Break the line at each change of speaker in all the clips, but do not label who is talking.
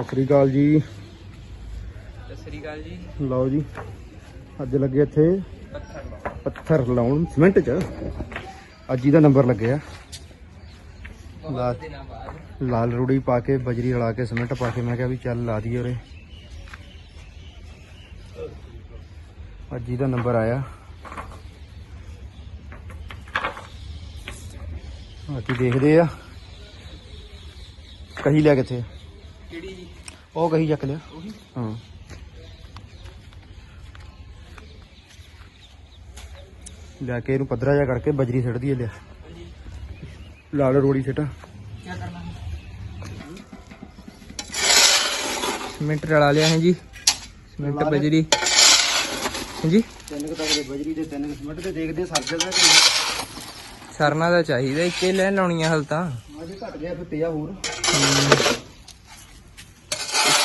ਸਤਿ ਸ੍ਰੀ ਅਕਾਲ ਜੀ।
ਸਤਿ ਸ੍ਰੀ ਅਕਾਲ ਜੀ।
ਲਓ ਜੀ ਅੱਜ ਲੱਗੇ ਇੱਥੇ
ਪੱਥਰ
ਲਾਉਣ ਸਿਮੈਂਟ 'ਚ। ਅੱਜ ਹੀ ਦਾ ਨੰਬਰ ਲੱਗਿਆ। ਲਾਲ ਰੂੜੀ ਪਾ ਕੇ ਬਜਰੀ ਰਲਾ ਕੇ ਸਿਮੈਂਟ ਪਾ ਕੇ ਮੈਂ ਕਿਹਾ ਵੀ ਚੱਲ ਲਾ ਦਈਏ ਉਰੇ। ਅੱਜ ਹੀ ਦਾ ਨੰਬਰ ਆਇਆ। ਬਾਕੀ ਦੇਖਦੇ ਆ। ਕਹੀ ਲਿਆ ਕਿੱਥੇ
ਕਿਹੜੀ ਜੀ?
ਉਹ ਕਹੀ ਚੱਕ ਲਿਆ।
ਉਹੀ?
ਹਾਂ। ਲੈ ਕੇ ਇਹਨੂੰ ਪੱਧਰਾ ਜਿਹਾ ਕਰਕੇ ਬਜਰੀ ਸਿੱਟ ਦਈਏ ਲਿਆ। ਲਾਲ ਰੋੜੀ ਸਿੱਟਾ।
ਕੀ ਕਰਨਾ ਹੈ ਸੀਮੈਂਟ ਰਲਾ ਲਿਆ ਹੈ ਜੀ। ਸੀਮੈਂਟ। ਬਜਰੀ। ਹਾਂਜੀ?
ਤਿੰਨ ਕੁ ਤੱਕ ਦੇ ਬਜਰੀ ਦੇ ਤਿੰਨ ਕੁ ਸਿਮੈਂਟ ਤੇ ਦੇਖਦੇ ਸਰ ਜਾਂਦਾ ਕਿ
ਸਰਨਾ ਦਾ ਚਾਹੀਦਾ ਇੱਕੇ ਲੈ ਲਾਉਣੀਆਂ ਹਲ ਤਾਂ।
ਅਜੇ ਘਟ ਗਿਆ ਫਿਰ ਪਿਆ ਹੋਰ।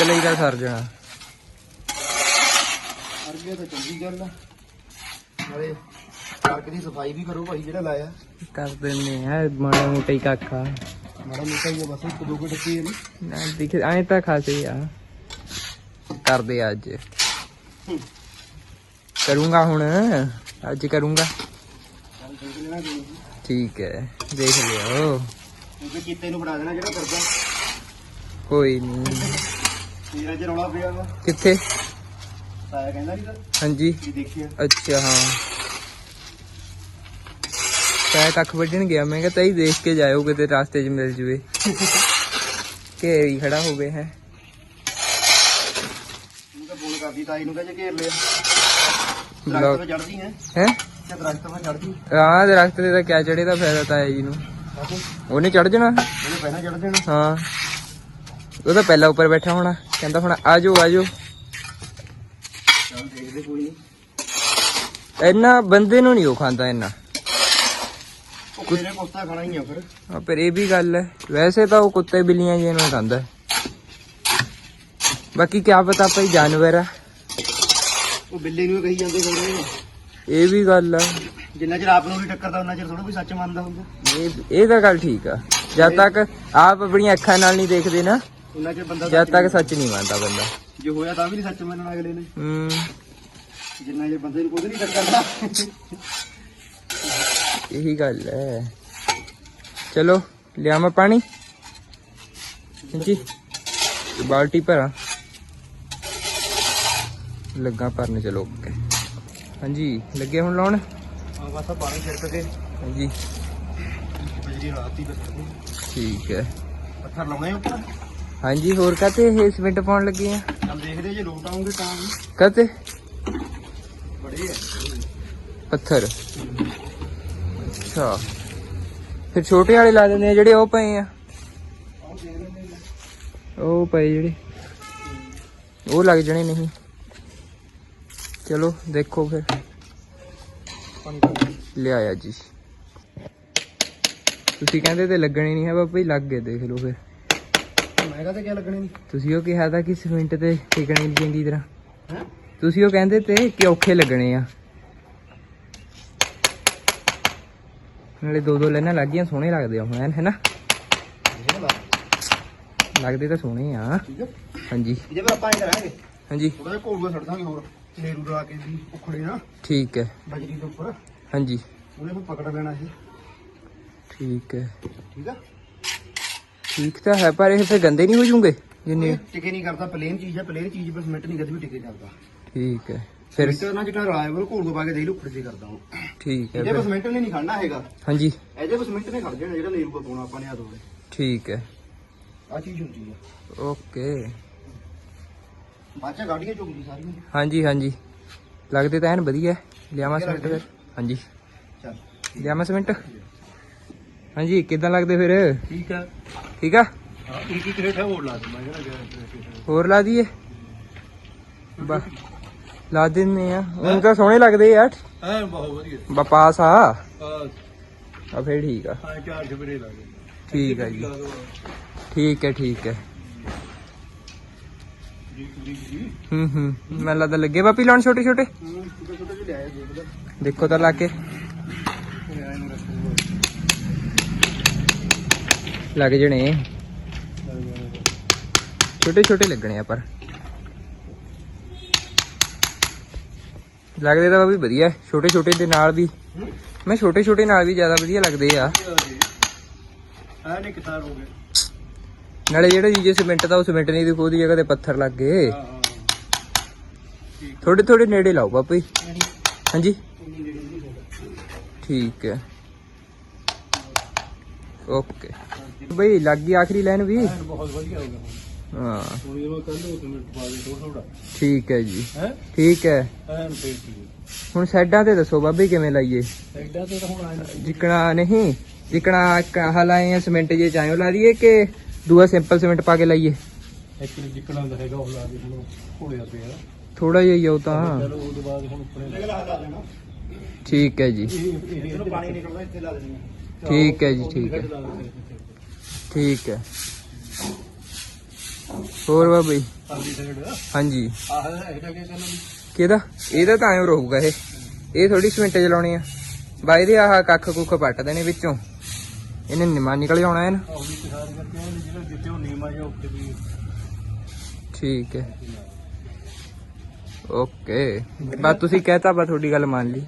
ਲਈ ਦਾ ਸਰ ਜਾਣਾ।
ਅਰ ਗਿਆ ਤਾਂ ਚੰਗੀ ਗੱਲ ਆ। ਨਾਲੇ ਸੜਕ ਦੀ ਸਫ਼ਾਈ ਵੀ ਕਰੋ ਭਾਈ ਜਿਹੜਾ ਲਾਇਆ।
ਕਰ ਦਿੰਨੇ ਆ ਮਾੜਾ ਮੋਟਾ ਹੀ ਕਾਕਾ।
ਮਾੜਾ ਮੋਟਾ ਹੀ ਆ ਬਸ ਇੱਕ ਦੋ ਕੁ ਟੱਕੀ ਨੇ।
ਨਾ ਦਿਖ ਐ ਤਾਂ ਖਾਸੇ ਆ। ਕਰਦੇ ਆ ਅੱਜ। ਕਰੂੰਗਾ ਹੁਣ ਅੱਜ ਕਰੂੰਗਾ। ਠੀਕ ਹੈ ਦੇਖ ਲਿਓ।
ਕੀਤੇ ਨੂੰ ਬਣਾ ਦੇਣਾ ਜਿਹੜਾ ਕਰਦਾ।
ਕੋਈ ਨਹੀਂ
ਰੌਲਾ ਪਿਆ ਵਾ।
ਕਿੱਥੇ?
ਸਾਇਆ ਕਹਿੰਦਾ ਨਹੀਂ ਤਾਂ
ਹਾਂਜੀ।
ਕੀ ਦੇਖਿਆ।
ਅੱਛਾ ਹਾਂ। ਤੈ ਕੱਖ ਵੱਢਣ ਗਿਆ। ਮੈਂ ਕਿਹਾ ਤਾਈ ਦੇਖ ਕੇ ਜਾਇਓ ਕਿਤੇ ਰਾਸਤੇ 'ਚ ਮਿਲ ਜੂਏ ਘੇਰ ਹੀ ਖੜਾ ਹੋਵੇ ਹੈ।
ਉਹਨੂੰ ਤਾਂ ਫੋਨ ਕਰਦੀ ਤਾਈ ਨੂੰ ਕਹੇ ਜੇ ਘੇਰ ਲਿਆ। ਦਰਖਤ ਤੇ ਚੜਦੀ ਹੈ।
ਹੈ?
ਕਿ ਦਰਖਤ ਤੇ ਚੜਦੀ
ਹਾਂ ਦਰਖਤ ਤੇ ਤਾਂ ਕਿਆ ਚੜੇ ਦਾ ਫਾਇਦਾ ਤਾਇਆ ਜੀ ਨੂੰ। ਉਹਨੇ ਚੜ ਜਾਣਾ?
ਉਹਨੇ ਪਹਿਲਾਂ ਚੜ ਦੇਣਾ
ਹਾਂ। ਉਹ ਤਾਂ ਪਹਿਲਾਂ ਉੱਪਰ ਬੈਠਾ ਹੋਣਾ। ਕਹਿੰਦਾ ਹੁਣ ਆਜੋ ਆਜੋ।
ਚੱਲ ਦੇਖਦੇ ਕੋਈ ਨਹੀਂ
ਇੰਨਾ ਬੰਦੇ ਨੂੰ ਨਹੀਂ ਉਹ ਖਾਂਦਾ ਇੰਨਾ।
ਮੇਰੇ ਕੋਸਤਾ ਖਾਣਾ ਹੀ ਆ ਫਿਰ।
ਹਾਂ ਪਰ ਇਹ ਵੀ ਗੱਲ ਹੈ। ਵੈਸੇ ਤਾਂ ਉਹ ਕੁੱਤੇ ਬਿੱਲੀਆਂ ਜਿਹੇ ਨੂੰ ਖਾਂਦਾ। ਬਾਕੀ ਕਿਆ ਪਤਾ ਭਾਈ ਜਾਨਵਰ ਆ।
ਉਹ ਬਿੱਲੇ ਨੂੰ ਕਹੀ ਜਾਂਦੇ ਸਾਰੇ
ਇਹ ਵੀ ਗੱਲ ਆ।
ਜਿੰਨਾ ਚਿਰ ਆਪ ਨੂੰ ਨਹੀਂ ਟੱਕਰਦਾ ਉਹਨਾਂ ਚਿਰ ਥੋੜਾ ਵੀ ਸੱਚ ਮੰਨਦਾ ਹੁੰਦਾ
ਇਹ ਇਹ ਤਾਂ ਗੱਲ ਠੀਕ ਆ। ਜਦ ਤੱਕ ਆਪ ਆਪਣੀਆਂ ਅੱਖਾਂ ਨਾਲ ਨਹੀਂ ਦੇਖਦੇ ਨਾ
ਉਹਨਾਂ ਚਿਰ ਬੰਦਾ
ਜਦ ਤੱਕ ਸੱਚ ਨਹੀਂ ਮੰਨਦਾ ਬੰਦਾ।
ਜੇ ਹੋਇਆ ਤਾਂ ਵੀ ਨਹੀਂ ਸੱਚ ਮੰਨਣਾ ਅਗਲੇ ਨੇ।
ਹੂੰ।
ਜਿੰਨਾ ਚਿਰ ਬੰਦੇ ਨੂੰ ਕੁਝ ਨਹੀਂ ਟੱਕਰਦਾ
ਇਹੀ ਗੱਲ ਹੈ ਚਲੋ ਲਿਆਵਾਂ ਪਾਣੀ? ਜੀ ਬਾਲਟੀ ਭਰਾਂ। ਲੱਗਾ ਭਰਨ ਚਲੋ ਓਕੇ ਹਾਂਜੀ ਲੱਗੇ ਹੁਣ ਲਾਉਣ?
ਆ ਬਸ ਆ ਪਾਣੀ ਛਿੜਕ ਕੇ।
ਹਾਂਜੀ।
ਬਜਰੀ ਰਾਤੀ ਬਸ।
ਠੀਕ ਹੈ
ਪੱਥਰ ਲਾਉਣੇ ਉੱਪਰ?
ਹਾਂਜੀ ਹੋਰ ਕਾਤੇ ਇਹ ਸਿਮੈਂਟ ਪਾਉਣ ਲੱਗੇ ਆ?
ਚੱਲ ਦੇਖਦੇ ਜੇ ਲੋਟ ਆਉਂਗੇ ਤਾਂ
ਕਾਤੇ
ਬੜੇ ਆ।
ਪੱਥਰ। ਅੱਛਾ। ਫਿਰ ਛੋਟੇ ਵਾਲੇ ਲਾ ਦਿੰਦੇ ਆ ਜਿਹੜੇ ਉਹ ਪਏ ਆ? ਉਹ ਪਏ ਜਿਹੜੇ। ਉਹ ਲੱਗ ਜਣੇ ਨਹੀਂ। ਚਲੋ ਦੇਖੋ ਫਿਰ। ਲਿਆਇਆ ਜੀ। ਤੁਸੀਂ ਕਹਿੰਦੇ ਤੇ ਲੱਗਣੇ ਨਹੀਂ ਹੈ ਬਾਬਾ ਜੀ ਲੱਗ ਗਏ ਦੇਖ ਲਓ ਫਿਰ।
ਮੈਂ ਕਹਤੇ ਕੀ ਲੱਗਣੇ ਨਹੀਂ
ਤੁਸੀਂ ਉਹ ਕਿਹਾ ਤਾਂ ਕਿ ਸਿਮੈਂਟ ਤੇ ਟਿਕਣੇ ਨਹੀਂ ਚੰਗੀ ਤਰ੍ਹਾਂ।
ਹੈ?
ਤੁਸੀਂ ਉਹ ਕਹਿੰਦੇ ਤੇ ਕਿ ਔਖੇ ਲੱਗਣੇ ਆ। ਨਾਲੇ ਦੋ ਦੋ ਲਾਈਨਾਂ ਲੱਗ ਗਈਆਂ ਸੋਹਣੇ ਲੱਗਦੇ ਆ ਹੁਣ ਐਨ ਹੈਨਾ ਲੱਗਦੇ। ਤਾਂ ਸੋਹਣੇ ਆ।
ਠੀਕ ਹੈ
ਹਾਂਜੀ।
ਇਹਦੇ ਪਰ ਆਪਾਂ ਇਹ ਕਰਾਂਗੇ
ਹਾਂਜੀ।
ਥੋੜਾ ਜਿਹਾ ਘੋਲੂਆ ਛੱਡ ਦਾਂਗੇ ਹੋਰ। ਨੇਰੂ ਲਾ ਕੇ ਵੀ ਉਖੜੇ ਨਾ
ਠੀਕ ਹੈ।
ਬਜਰੀ ਦੇ ਉੱਪਰ।
ਹਾਂਜੀ।
ਉਹਨੇ ਫਿਰ ਪਕੜ ਲੈਣਾ ਇਹ
ਠੀਕ ਹੈ।
ਠੀਕ ਆ।
ਠੀਕ ਤਾਂ ਹੈ ਪਰ ਇਹ ਫਿਰ ਗੰਦੇ ਨਹੀਂ ਹੋ ਜੂਗੇ ਜਿੰਨੇ
ਟਿਕੇ ਨਹੀਂ ਕਰਦਾ ਪਲੇਨ ਚੀਜ਼ ਹੈ ਪਲੇਨ ਚੀਜ਼ ਪਰ ਸਿਮੈਂਟ ਨਹੀਂ ਕਦੇ ਵੀ ਟਿਕੇ ਕਰਦਾ।
ਠੀਕ ਹੈ ਫਿਰ
ਫਿਰ ਨਾ ਜਿਹੜਾ ਉਹ ਘੋਲ ਪਾ ਕੇ ਦੇ ਲੂ ਉਖੜ ਜੇ ਕਰਦਾ ਉਹ।
ਠੀਕ ਹੈ
ਇਹਦੇ ਸਿਮੈਂਟ ਨੇ ਨਹੀਂ ਖੜਨਾ ਹੈਗਾ।
ਹਾਂਜੀ।
ਇਹਦੇ ਪਰ ਸਿਮੈਂਟ ਨੇ ਖੜ ਜਾਣਾ ਜਿਹੜਾ ਨੇਰੂ ਪਾਉਣਾ ਆਪਾਂ ਨੇ ਆ ਦੋਲੇ
ਠੀਕ ਹੈ।
ਆ ਚੀਜ਼ ਹੁੰਦੀ ਆ।
ਓਕੇ।
ਬਾਅਦ ਚ ਗਾੜੀਆਂ ਚੁੱਕਦੀ ਸਾਰੀਆਂ।
ਹਾਂਜੀ ਹਾਂਜੀ। ਲੱਗਦੇ ਤਾਂ ਐਨ ਵਧੀਆ। ਹੈ। ਲਿਆਵਾਂ ਸਿਮੈਂਟ ਫਿਰ। ਹਾਂਜੀ।
ਚੱਲ।
ਲਿਆਵਾਂ ਸਿਮੈਂਟ ਹਾਂਜੀ ਕਿਦਾਂ ਲੱਗਦੇ ਫਿਰ?
ਠੀਕ ਆ।
ਠੀਕ ਆ?
ਹਾਂ ਇੱਕ ਇੱਕ ਰੇਟ ਹੈ ਹੋਰ ਲਾ ਦੇ ਮੈਂ ਜਿਹੜਾ
ਹੋਰ ਲਾ ਦਈਏ? ਬਾ ਲਾ ਦਿੰਨੇ ਆ। ਹੁਣ ਤਾਂ ਸੋਹਣੇ ਲੱਗਦੇ ਯਾਰ।
ਹੈ ਬਹੁਤ ਵਧੀਆ।
ਬਪਾਸ ਆ।
ਆ
ਆ ਫੇਰ ਠੀਕ ਆ।
ਆ ਚਾਰ ਛਪਰੇ ਲਾ ਦੇ
ਠੀਕ ਆ ਜੀ। ਠੀਕ ਹੈ ਠੀਕ ਹੈ ਹੂੰ ਹੂੰ। ਮੈਨੂੰ ਲੱਗਦਾ ਲੱਗੇ ਬਾਪੀ ਲਾਉਣ ਛੋਟੇ ਛੋਟੇ
ਹੂੰ
ਦੇਖੋ ਤਾਂ ਲਾ ਕੇ। ਲੱਗ ਜਣੇ। ਛੋਟੇ ਛੋਟੇ ਲੱਗਣੇ ਆ ਪਰ। ਲੱਗਦੇ ਤਾਂ ਵੀ ਵਧੀਆ ਛੋਟੇ ਛੋਟੇ ਦੇ ਨਾਲ ਵੀ। ਮੈਂ ਛੋਟੇ ਛੋਟੇ ਨਾਲ ਵੀ ਜ਼ਿਆਦਾ ਵਧੀਆ ਲੱਗਦੇ ਆ।
ਆ ਨਹੀਂ ਕਿਤਾਬ ਹੋ ਗਏ
ਨਾਲੇ ਜਿਹੜਾ ਜੀ ਸੀਮੈਂਟ ਦਾ ਉਹ ਸੀਮੈਂਟ ਨਹੀਂ ਦਿਖੋ ਉਹਦੀ ਜਗ੍ਹਾ ਤੇ ਪੱਥਰ ਲੱਗ ਗਏ। ਥੋੜੇ ਥੋੜੇ ਨੇੜੇ ਲਾਓ ਪਾਪੀ ਹਾਂਜੀ। ਠੀਕ ਹੈ। ਓਕੇ। ਬਈ ਲੱਗ ਗਈ ਆਖਰੀ ਲਾਈਨ ਵੀ
ਬਹੁਤ ਵਧੀਆ ਹੋ ਗਿਆ
ਹਾਂ।
ਹੁਣ ਇਹ ਕੱਲ ਨੂੰ ਤੁਹਾਨੂੰ ਪਾ ਦੇ ਥੋੜਾ ਥੋੜਾ
ਠੀਕ ਹੈ ਜੀ।
ਹੈ?
ਠੀਕ ਹੈ।
ਐਨ
ਹੁਣ ਸਾਈਡਾਂ ਤੇ ਦੱਸੋ ਬਾਬੇ ਕਿਵੇਂ ਲਾਈਏ?
ਐਡਾ ਤੇ ਤਾਂ ਹੁਣ ਆਇਆ
ਜਿਕਣਾ ਨਹੀਂ ਜਿਕਣਾ ਕਹਾ ਲਾਏ ਆ ਸੀਮੈਂਟ ਜੇ ਚਾਹੋ ਲਾ ਦਈਏ ਕਿ ਦੂਆ ਸਿੰਪਲ ਸੀਮੈਂਟ ਪਾ ਕੇ ਲਾਈਏ?
ਐਕਚੁਅਲੀ ਜਿੱਕਣਾ ਦਾ ਹੈਗਾ ਉਹ ਲਾ ਦੇ ਹੁਣ ਘੋੜਿਆ ਪਿਆ।
ਥੋੜਾ ਜਿਹਾ ਹੀ ਉਹ ਤਾਂ
ਚਲੋ ਉਹਦੇ ਬਾਅਦ ਹੁਣ ਉੱਪਰੇ ਲਾ ਦੇਣਾ।
ਠੀਕ ਹੈ ਜੀ।
ਇਹਨੂੰ ਪਾਣੀ ਨਿਕਲਦਾ ਇੱਥੇ ਲਾ ਦੇਣੀ।
ਠੀਕ ਹੈ ਜੀ ਠੀਕ ਹੈ। ਠੀਕ ਹੈ। ਹੋਰ ਬਾਬੇ?
ਸਾਈਡ
ਹਾਂਜੀ।
ਆਹ ਇਹਦਾ ਕੀ ਕਰਨਾ?
ਕਿਹਦਾ? ਇਹਦਾ ਤਾਂ ਐਂ ਰਹੂਗਾ ਇਹ। ਇਹ ਥੋੜੀ ਸੀਮੈਂਟ ਚਲਾਉਣੀ ਆ। ਬਾਈ ਦੇ ਆਹ ਕੱਖ ਕੁੱਖ ਪੱਟ ਦੇਣੇ ਵਿੱਚੋਂ। ਇਹਨੇ ਨਿਮਾ ਨਿਕਲ ਜਾਣਾ
ਜਾਂ ਵੀ
ਠੀਕ ਹੈ। ਓਕੇ। ਬਸ ਤੁਸੀਂ ਕਹਿਤਾ ਬਸ ਤੁਹਾਡੀ ਗੱਲ ਮੰਨ ਲਈ।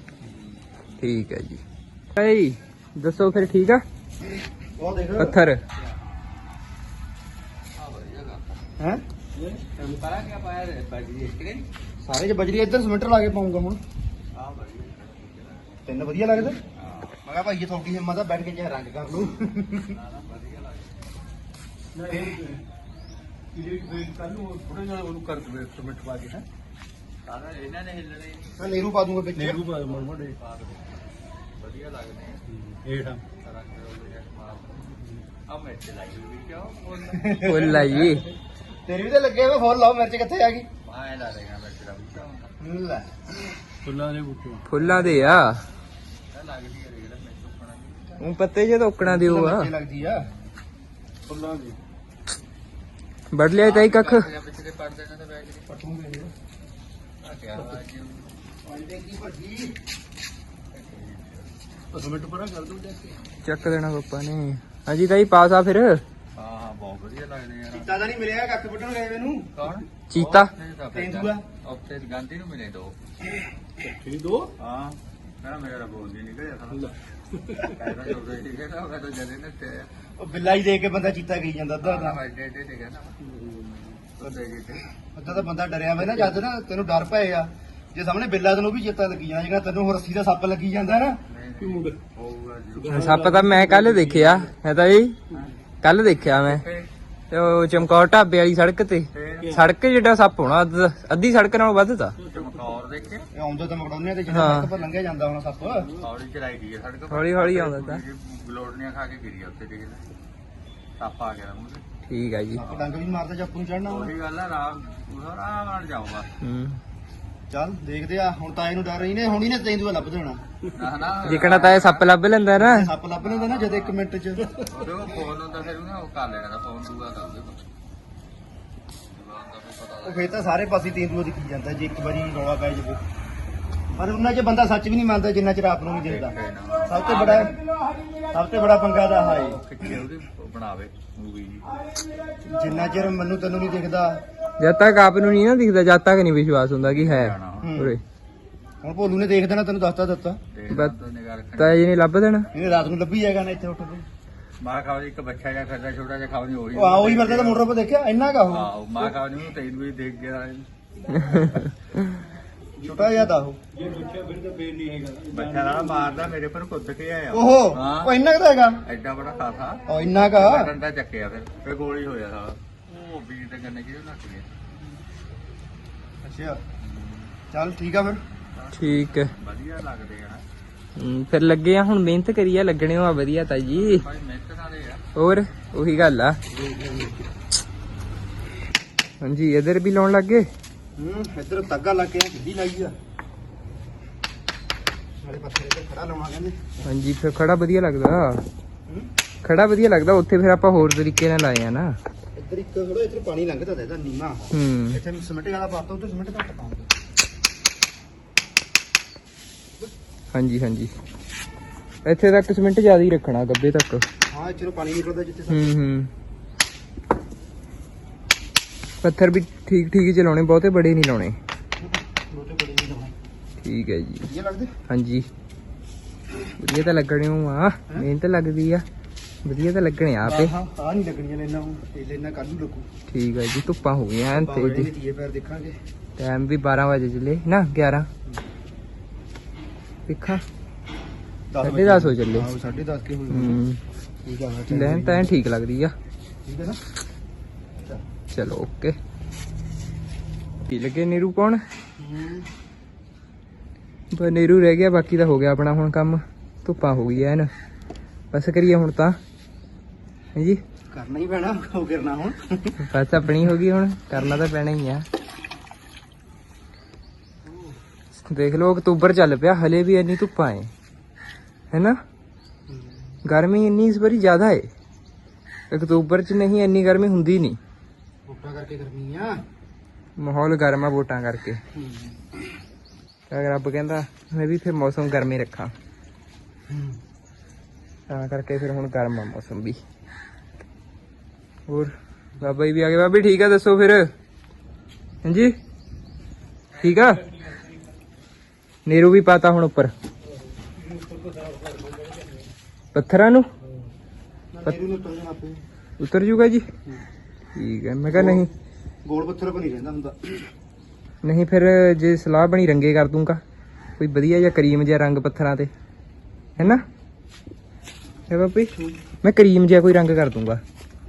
ਠੀਕ ਹੈ ਜੀ। ਭਾਈ ਦੱਸੋ ਫਿਰ ਠੀਕ ਆ?
ਉਹ ਦੇਖ।
ਪੱਥਰ।
ਹੈ?
ਪਰਾ ਕੀ ਪਾਇਆ ਬੈਟਰੀ
ਸਾਰੇ ਜੇ ਬਜਰੀ ਇੱਧਰ ਸਿਮੈਂਟ ਲਾ ਕੇ ਪਾਉਂਗਾ ਹੁਣ। ਤੈਨੂੰ ਵਧੀਆ ਲੱਗਦਾ? ਮੈਂ ਕਿਹਾ ਭਾਈ ਇਹ ਤੁਹਾਡੀ ਹਿੰਮਤ ਆ ਬੈਠ ਕੇ ਚਾਹੇ ਰੰਗ ਕਰ ਲੂ ਕੱਲ ਨੂੰ ਥੋੜਾ ਜਿਹਾ ਉਹਨੂੰ ਕਰ ਦਵੇ ਸਿਮੈਂਟ ਪਾ ਕੇ ਹੈ
ਸਾਰਾ ਇਹਨਾਂ ਨੇ ਹਿੱਲਣੇ
ਮੈਂ ਨੀਰੂ ਪਾ ਦੂੰਗਾ ਵਿੱਚ।
ਨੇਰੂ ਪਾ ਮੜ ਮੜੇ
ਵਧੀਆ ਲੱਗਦੇ
ਹੇਠਾਂ।
ਆ ਮਿਰਚ ਲਾਈ ਵੀ ਕਿਉਂ ਫੁੱਲ ਲਾਈ
ਤੇਰੀ ਵੀ ਤੇ ਲੱਗੇ ਹੋਏ ਫੁੱਲ ਲਾਓ ਮਿਰਚ ਕਿੱਥੇ ਆ ਗਈ?
ਆਏ ਲਾ ਦੇਗਾ ਮਿਰਚ ਦਾ ਵੀ
ਲੈ।
ਫੁੱਲਾਂ ਦੇ ਬੂਟੇ।
ਫੁੱਲਾਂ ਦੇ ਆ? ਲੱਗਦੀ ਹੈ ਜਿਹੜਾ ਮਿਰਚ ਉਹ ਪੱਤੇ ਜੇ ਤੋਕਣਾ ਦਿਓ ਆ।
ਮਿਰਚ ਲੱਗਦੀ ਆ?
ਫੁੱਲਾਂ ਦੇ।
ਵੱਢ ਲਿਆ ਤਾਈ ਕੱਖ।
ਪਟੂਗੇ
ਸਿਮੈਂਟ ਪਰਾਂ ਕਰ ਦੋ ਜਾ ਕੇ।
ਚੱਕ ਦੇਣਾ ਪਾਪਾ ਨੇ। ਹਾਂਜੀ ਤਾਈ ਪਾਸ ਆ ਫਿਰ।
ਬਹੁਤ ਵਧੀਆ ਲੱਗਦੇ ਯਾਰ।
ਚੀਤਾ ਤਾਂ ਨਹੀਂ ਮਿਲਿਆ ਕੱਖ ਵੱਢਣ ਗਏ ਮੈਨੂੰ।
ਕੌਣ?
ਚੀਤਾ?
ਤੇਂਦੂਆ
ਉੱਥੇ ਗਾਂਧੀ ਨੂੰ ਮਿਲੇ ਦੋ।
ਠੀਕ ਦੋ?
ਹਾਂ। ਕਹਿੰਦਾ ਮੇਰਾ ਬੋਲ ਨਹੀਂ ਨਿਕਲਿਆ ਸਾਲਾ। ਕਹਿੰਦਾ ਜੋ ਦੇ ਠੀਕ ਹੈ ਨਾ ਮੈਂ ਤਾਂ ਜਦੇ ਨੇ ਤੇ
ਉਹ ਬਿੱਲਾ ਹੀ ਦੇ ਕੇ ਬੰਦਾ ਚੀਤਾ ਕਹੀ ਜਾਂਦਾ ਅੱਧਾ
ਨਾ
ਤਾਂ
ਮੈਂ ਡੇ ਡੇ ਗਿਆ ਨਾ ਉਹ ਦੇ ਗਏ ਤੇ
ਅੱਧਾ ਤਾਂ ਬੰਦਾ ਡਰਿਆ ਵੇ ਨਾ ਜਦ ਨਾ ਤੈਨੂੰ ਡਰ ਪਏ ਆ। ਜੇ ਸਾਹਮਣੇ ਬਿੱਲਾ ਤੈਨੂੰ ਵੀ ਚੇਤਾ ਲੱਗੀ ਜਾਣਾ ਜਿਹੜਾ ਤੈਨੂੰ ਹੁਣ ਰੱਸੀ ਦਾ ਸੱਪ ਲੱਗੀ ਜਾਂਦਾ ਨਾ।
ਹੋਊਗਾ ਜ਼ਰੂਰ।
ਸੱਪ ਤਾਂ ਮੈਂ ਕੱਲ ਦੇਖਿਆ ਹੈ ਤਾਂ ਜੀ। ਕੱਲ ਦੇਖਿਆ ਮੈਂ। ਤੇ ਉਹ ਚਮਕੌਰ ਢਾਬੇ ਵਾਲੀ ਸੜਕ ਤੇ। ਸੜਕ ਜਿਹੜਾ ਸੱਪ ਹੋਣਾ ਅੱਧ- ਅੱਧੀ ਸੜਕ ਨਾਲੋਂ ਵੱਧ ਤਾ
ਚਮਕੌਰ ਦੇਖੇ?
ਇਹ ਆਉਂਦਾ ਤਾਂ ਮਕੜਾਉਣੇ ਤੇ
ਹਾਂ।
ਜਿਹੜਾ ਸੱਪ ਲੰਘਿਆ ਜਾਂਦਾ ਹੁਣ ਸੱਪ।
ਹੌਲੀ ਚਲਾਈ ਗਈ ਹੈ ਸੜਕ ਪਰ।
ਹੌਲੀ ਹੌਲੀ ਆਉਂਦਾ ਤਾ।
ਗਲੋੜਨੀਆਂ ਖਾ ਕੇ ਗਿਰੀ ਆ ਉੱਥੇ ਦੇਖ ਲੈ। ਸੱਪ ਆ ਗਿਆ ਮੂੰਹ ਤੇ।
ਠੀਕ ਆ ਜੀ।
ਸੱਪ ਡੰਗ ਵੀ ਮਾਰਦਾ ਜੱਪ ਨੂੰ ਚੜਨਾ
ਉਹੀ ਗੱਲ ਆ ਰਾਮ ਆਰਾਮ ਨਾਲ ਜਾਊਗਾ।
ਹੂੰ।
ਚੱਲ ਦੇਖਦੇ ਆ ਹੁਣ ਤਾਂ ਇਹਨੂੰ ਡਰ ਰਹੀ ਨੇ ਹੁਣ ਹੀ ਨੇ ਤੈਨੂੰ ਲੱਭ ਦੇਣਾ।
ਜਿਕਣਾ ਤਾਂ ਇਹ ਸੱਪ ਲੱਭ ਲੈਂਦਾ ਨਾ।
ਸੱਪ ਲੱਭ ਲੈਂਦਾ ਨਾ ਜਦ 1 ਮਿੰਟ ਚ।
ਕੋਲ ਫੋਨ ਹੁੰਦਾ ਫਿਰ ਉਹਨੇ ਉਹ ਕਰ ਲੈਣਾ ਫੋਨ ਦੂਗਾ ਕਰ ਦੇ
ਉਹ ਫੇਰ ਤਾਂ ਸਾਰੇ ਪਾਸੇ ਤੇਂਦੂਆ ਦਿਖੀ ਜਾਂਦਾ ਜੇ ਇੱਕ ਵਾਰੀ ਰੌਲਾ ਪੈ ਜਾਵੇ। ਪਰ ਉਹਨਾਂ 'ਚ ਬੰਦਾ ਸੱਚ ਵੀ ਨਹੀਂ ਮੰਨਦਾ ਜਿੰਨਾ ਚਿਰ ਆਪ ਨੂੰ ਨਹੀਂ ਦੇਖਦਾ। ਸਭ ਤੋਂ ਬੜਾ ਸਭ ਤੋਂ ਬੜਾ ਪੰਗਾ ਦਾ ਹਾਏ
ਬਣਾਵੇ ਮੂਵੀ ਜੀ।
ਜਿੰਨਾ ਚਿਰ ਮੈਨੂੰ ਤੈਨੂੰ ਨਹੀਂ ਦਿਖਦਾ
ਜਦ ਤੱਕ ਆਪ ਨੂੰ ਨਹੀਂ ਨਾ ਦਿਖਦਾ ਜਦ ਤੱਕ ਨਹੀਂ ਵਿਸ਼ਵਾਸ ਹੁੰਦਾ ਕਿ ਹੈ।
ਹੂੰ।
ਉਰੇ।
ਹੁਣ ਭੋਲੂ ਨੇ ਦੇਖ ਦੇਣਾ ਤੈਨੂੰ ਦੱਸਤਾ ਦਿੱਤਾ
ਤੇ
ਬਸ। ਇਹ ਨਹੀਂ ਲੱਭ ਦੇਣਾ।
ਇਹਨੇ ਰਾਤ ਨੂੰ ਲੱਭੀ ਜਾਏਗਾ ਨਾ ਇੱਥੇ ਉੱਠ ਕੇ।
ਮਾਂ ਖਾਓ ਇੱਕ ਬੱਚਾ ਜਿਹਾ ਫਿਰਦਾ ਛੋਟਾ ਜਿਹਾ ਖਾਓ ਨਹੀਂ ਉਹੀ
ਉਹ ਆ ਉਹੀ ਫਿਰਦਾ ਤਾਂ ਮੋਟਰ 'ਤੇ ਦੇਖਿਆ ਇੰਨਾ ਕਾ ਉਹ।
ਆਹੋ ਮਾਂ ਖਾਓ ਨਹੀਂ ਤੈਨੂੰ ਵੀ ਦੇਖ ਗਿਆ
ਛੋਟਾ ਜਿਹਾ ਤਾਂ ਉਹ।
ਜੇ ਬੱਚਾ ਫਿਰ ਤਾਂ ਫੇਰ ਨਹੀਂ ਹੈਗਾ
ਬੱਚਾ ਨਾਲ ਮਾਰਦਾ ਮੇਰੇ ਪਰ ਕੁੱਦ ਕੇ ਆਇਆ।
ਓਹੋ
ਹਾਂ।
ਉਹ ਇੰਨਾ ਕੁ ਹੈਗਾ।
ਐਡਾ ਬੜਾ ਖਾਸਾ।
ਉਹ ਇੰਨਾ ਕਾ।
ਡੰਡਾ ਚੱਕਿਆ ਫਿਰ ਫਿਰ ਗੋਲੀ ਹੋਇਆ ਸਾਲਾ। ਉਹ ਵੀਰ ਦੇ ਗੰਨੇ ਕਿਹਦੇ ਲੱਗ ਗਿਆ
ਅੱਛਾ। ਚੱਲ ਠੀਕ ਆ ਫਿਰ।
ਠੀਕ ਹੈ।
ਵਧੀਆ ਲੱਗਦੇ ਆ। ਨਾ
ਹੂੰ, ਫਿਰ ਲੱਗੇ ਆ ਹੁਣ ਮਿਹਨਤ ਕਰੀ ਆ ਲੱਗਣੇ ਆ। ਵਧੀਆ ਤਾਂ ਜੀ।
ਭਾਈ ਮਿਹਨਤ ਨਾਲੇ ਆ।
ਹੋਰ ਉਹੀ ਗੱਲ ਆ। ਹਾਂਜੀ ਇਧਰ ਵੀ ਲਾਉਣ ਲੱਗੇ?
ਹੂੰ ਇੱਧਰ ਤੱਗਾ ਲੱਗ ਗਿਆ ਲਾਈ ਆ। ਨਾਲੇ ਪੱਥਰ ਤੇ ਖੜਾ ਲਾਉਣਾ ਕਹਿੰਦੇ।
ਹਾਂਜੀ ਫਿਰ ਖੜਾ ਵਧੀਆ ਲੱਗਦਾ।
ਹੂੰ
ਖੜਾ ਵਧੀਆ ਲੱਗਦਾ ਉੱਥੇ ਫਿਰ ਆਪਾਂ ਹੋਰ ਤਰੀਕੇ ਨਾਲ ਲਾਏ ਆ ਨਾ।
ਇੱਧਰ ਇੱਕ ਥੋੜਾ ਇੱਧਰ ਪਾਣੀ ਲੰਘਦਾ ਤਾਂ ਇਹਦਾ ਨੀਮਾ
ਹੂੰ।
ਇੱਥੇ ਸਿਮਟ ਵਾਲਾ ਪਾਤਾ ਉੱਧਰ ਸਿਮਟ ਘੱਟ ਪਾਉਂਦੇ।
ਹਾਂਜੀ ਹਾਂਜੀ। ਇੱਥੇ ਤੱਕ ਸਿਮੈਂਟ ਜ਼ਿਆਦਾ ਹੀ ਰੱਖਣਾ ਗੱਬੇ ਤੱਕ।
ਹਾਂ ਇੱਥੇ ਨੂੰ ਪਾਣੀ ਨਿਕਲਦਾ ਜਿੱਥੇ
ਹੂੰ ਹੂੰ। ਪੱਥਰ ਵੀ ਠੀਕ ਠੀਕ ਹੀ ਚਲਾਉਣੇ ਬਹੁਤੇ ਬੜੇ ਨਹੀਂ ਲਾਉਣੇ।
ਛੋਟੇ ਬੜੇ ਨਹੀਂ ਲਾਉਣੇ।
ਠੀਕ ਹੈ ਜੀ।
ਇਹ ਲੱਗਦੇ?
ਹਾਂਜੀ। ਵਧੀਆ ਤਾਂ ਲੱਗਣੇ ਆ। ਮਿਹਨਤ ਲੱਗਦੀ ਆ। ਵਧੀਆ ਤਾਂ ਲੱਗਣੇ ਆ ਆਪੇ।
ਹਾਂ ਆ ਨਹੀਂ ਲੱਗਣੀਆਂ ਲੈਣਾ ਹੁਣ ਲੈਣਾ ਕੱਲ ਨੂੰ ਲੱਗੂ।
ਠੀਕ ਹੈ ਜੀ ਧੁੱਪਾਂ ਹੋ ਗਈਆਂ ਐਨ ਤੇਜ਼।
ਨੇ ਤੀਏ ਪੈਰ ਦੇਖਾਂਗੇ।
ਟਾਈਮ ਵੀ 12 ਵਜੇ ਚਲੇ ਨਾ 11 ਦੇਖਾਂ। ਸਾਢੇ ਦਸ ਹੋ ਚੱਲੇ।
ਹਾਂ 10:30 ਕੇ ਹੋਏ
ਲੈਣ ਤਾਂ ਠੀਕ ਲੱਗਦੀ ਆ।
ਠੀਕ ਹੈ ਨਾ?
ਚਲੋ। ਓਕੇ। ਕੀ ਲੱਗੇ ਨੀਰੂ ਕੌਣ? ਬਸ ਨੀਰੂ ਰਹਿ ਗਿਆ ਬਾਕੀ ਤਾਂ ਹੋ ਗਿਆ ਆਪਣਾ ਹੁਣ ਕੰਮ। ਧੁੱਪਾਂ ਹੋ ਗਈ ਐਨ। ਬਸ ਕਰੀਏ ਹੁਣ ਤਾਂ। ਹਾਂਜੀ
ਕਰਨਾ ਹੀ ਪੈਣਾ ਉਹ ਕਰਨਾ ਹੁਣ।
ਬਸ ਆਪਣੀ ਹੋ ਗਈ ਹੁਣ ਕਰਨਾ ਤਾਂ ਪੈਣਾ ਹੀ ਆ। ਦੇਖ ਲਓ ਅਕਤੂਬਰ ਚੱਲ ਪਿਆ ਹਲੇ ਵੀ ਇੰਨੀ ਧੁੱਪਾਂ ਏ ਹੈਨਾ? ਗਰਮੀ ਇੰਨੀ ਇਸ ਵਾਰੀ ਜ਼ਿਆਦਾ ਏ। ਅਕਤੂਬਰ ਚ ਨਹੀਂ ਇੰਨੀ ਗਰਮੀ ਹੁੰਦੀ ਨਹੀਂ।
ਫੋਟਾ ਕਰਕੇ ਕਰਨੀ ਆ।
ਮਾਹੌਲ ਗਰਮ ਆ ਵੋਟਾਂ ਕਰਕੇ। ਤਾਂ ਰੱਬ ਕਹਿੰਦਾ ਮੈਂ ਵੀ ਫਿਰ ਮੌਸਮ ਗਰਮੀ ਰੱਖਾਂ। ਤਾਂ ਕਰਕੇ ਫਿਰ ਹੁਣ ਗਰਮ ਆ ਮੌਸਮ ਵੀ। ਹੋਰ ਬਾਬਾ ਜੀ ਵੀ ਆ ਗਏ। ਬਾਬਾ ਜੀ ਠੀਕ ਆ ਦੱਸੋ ਫਿਰ। ਹਾਂਜੀ? ਠੀਕ ਆ? ਨੀਰੂ ਵੀ ਪਾਤਾ ਹੁਣ ਉੱਪਰ। ਪੱਥਰਾਂ ਨੂੰ? ਉਤਰ ਜੂਗਾ ਜੀ? ਠੀਕ ਹੈ ਮੈਂ ਕਿਹਾ ਨਹੀਂ।
ਗੋਲ ਪੱਥਰ ਨਹੀਂ ਰਹਿੰਦਾ ਹੁੰਦਾ।
ਨਹੀਂ ਫਿਰ ਜੇ ਸਲਾਹ ਬਣੀ ਰੰਗੇ ਕਰ ਦੂੰਗਾ। ਕੋਈ ਵਧੀਆ ਜਿਹਾ ਕਰੀਮ ਜਿਹਾ ਰੰਗ ਪੱਥਰਾਂ ਤੇ। ਹੈਨਾ ਹੈ ਬਾਪੀ ਮੈਂ ਕਰੀਮ ਜਿਹਾ ਕੋਈ ਰੰਗ ਕਰ ਦੂੰਗਾ।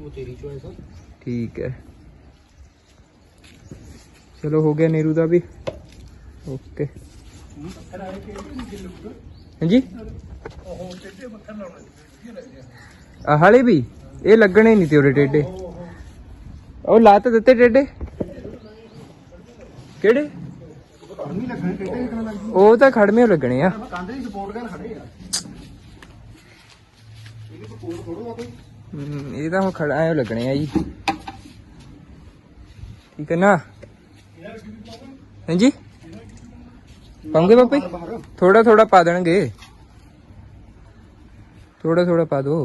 ਉਹ ਤੇਰੀ ਚੋਇਸ ਆ।
ਠੀਕ ਹੈ। ਚਲੋ ਹੋ ਗਿਆ ਨੀਰੂ ਦਾ ਵੀ। ਓਕੇ। ਹਾਂਜੀ? ਆਹ ਹਾਲੇ ਵੀ? ਇਹ ਲੱਗਣੇ ਨਹੀਂ ਤੇ ਉਹਦੇ ਟੇਡੇ ਉਹ ਲਾ ਤਾਂ ਦਿੱਤੇ ਟੇਡੇ ਕਿਹੜੇ?
ਨਹੀਂ ਲੱਗਣੇ ਟੇਡੇ ਕਿਹਨਾਂ ਲੱਗਦੀ
ਉਹ ਤਾਂ ਖੜਮੇ ਲੱਗਣੇ ਆ।
ਕੰਧ ਦੀ ਸਪੋਰਟ ਕਰ ਖੜੇ ਆ। ਇਹ ਵੀ ਸਪੋਰਟ ਥੋੜੋ ਆ ਕੋਈ
ਇਹ ਤਾਂ ਹੁਣ ਖੜਾ ਐ ਲੱਗਣੇ ਆ ਜੀ। ਠੀਕ ਹੈ ਨਾ? ਹਾਂਜੀ? ਪਾਉਂਗੇ ਪਾਪੀ ਥੋੜਾ ਥੋੜਾ ਪਾ ਦੇਣਗੇ। ਥੋੜਾ ਥੋੜਾ ਪਾ ਦੋ